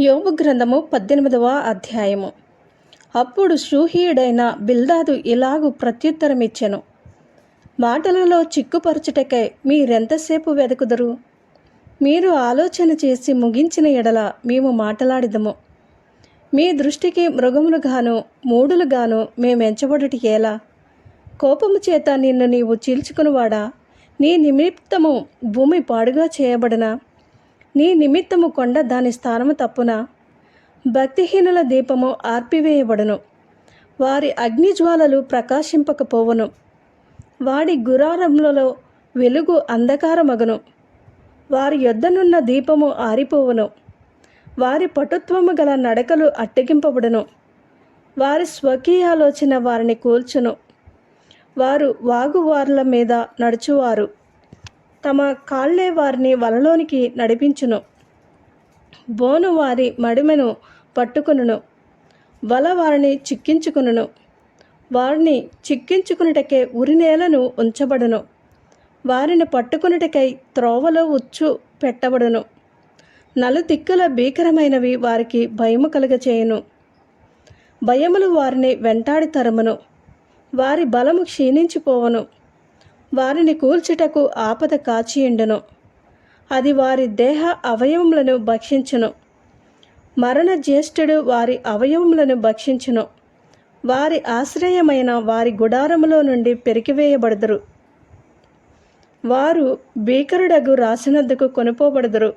యోబు గ్రంథము పద్దెనిమిదవ అధ్యాయము. అప్పుడు షూహీయుడైన బిల్దాదు ఇలాగు ప్రత్యుత్తరమిచ్చెను. మాటలలో చిక్కుపరచుటకై మీరెంతసేపు వెదకుదరు? మీరు ఆలోచన చేసి ముగించిన ఎడల మేము మాట్లాడిదము. మీ దృష్టికి మృగములుగాను మూడులుగాను మేమెంచబడుటి ఎలా? కోపము చేత నిన్ను నీవు చీల్చుకునివాడా? నీ నిమిత్తము భూమి పాడుగా చేయబడనా? నీ నిమిత్తము కొండ దాని స్థానము తప్పున? భక్తిహీనుల దీపము ఆర్పివేయబడును. వారి అగ్నిజ్వాలలు ప్రకాశింపకపోవును. వాడి గురారములలో వెలుగు అంధకారమగును. వారి యొద్దనున్న దీపము ఆరిపోవును. వారి పటుత్వము గల నడకలు అట్టగింపబడును. వారి స్వకీయాలోచన వారిని కూల్చును. వారు వాగువార్ల మీద నడుచువారు. తమ కాళ్ళే వారిని వలలోనికి నడిపించును. బోను వారి మడిమెను పట్టుకును వల వారిని చిక్కించుకును వారిని చిక్కించుకున్నటకే ఉరినేలను ఉంచబడును. వారిని పట్టుకున్నటకై త్రోవలో ఉచ్చు పెట్టబడును. నలుదిక్కుల భీకరమైనవి వారికి భయము కలుగచేయును. భయములు వారిని వెంటాడి తరమును. వారి బలము క్షీణించిపోవను. వారిని కూల్చుటకు ఆపద కాచియుండును. అది వారి దేహ అవయవములను భక్షించును. మరణ జ్యేష్ఠుడు వారి అవయవములను భక్షించును. వారి ఆశ్రయమైన వారి గుడారములో నుండి పెరికివేయబడదురు. వారు భీకరుడగు రాసినందుకు కొనుపోబడదురు.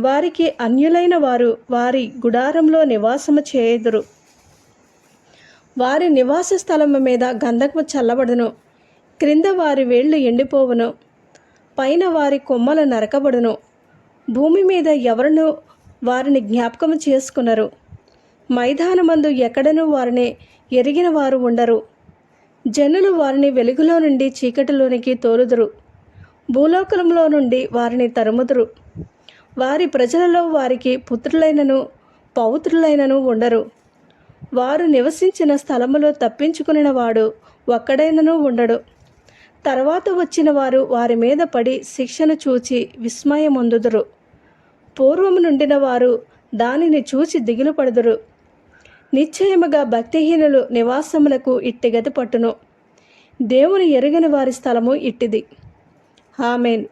వారికి అన్యులైన వారు వారి గుడారంలో నివాసము చేయుదురు. వారి నివాస స్థలము మీద గంధకము చల్లబడును. క్రింద వారి వేళ్ళు ఎండిపోవును. పైన వారి కొమ్మలు నరకబడును. భూమి మీద ఎవరును వారిని జ్ఞాపకం చేసుకున్నారు మైదానమందు ఎక్కడనూ వారిని ఎరిగిన వారు ఉండరు. జనులు వారిని వెలుగులో నుండి చీకటిలోనికి తోలుదురు. భూలోకలంలో నుండి వారిని తరుముదురు. వారి ప్రజలలో వారికి పుత్రులైనను పౌత్రులైనను ఉండరు. వారు నివసించిన స్థలములో తప్పించుకుని వాడు ఒక్కడైనను ఉండడు. తర్వాత వచ్చిన వారు వారి మీద పడి శిక్షను చూచి విస్మయమొందుదురు. పూర్వము నుండిన వారు దానిని చూచి దిగులు పడుదురు నిశ్చయముగా భక్తిహీనులు నివాసములకు ఇట్టి గతి పట్టును. దేవుని ఎరుగని వారి స్థలము ఇట్టిది. ఆమెన్.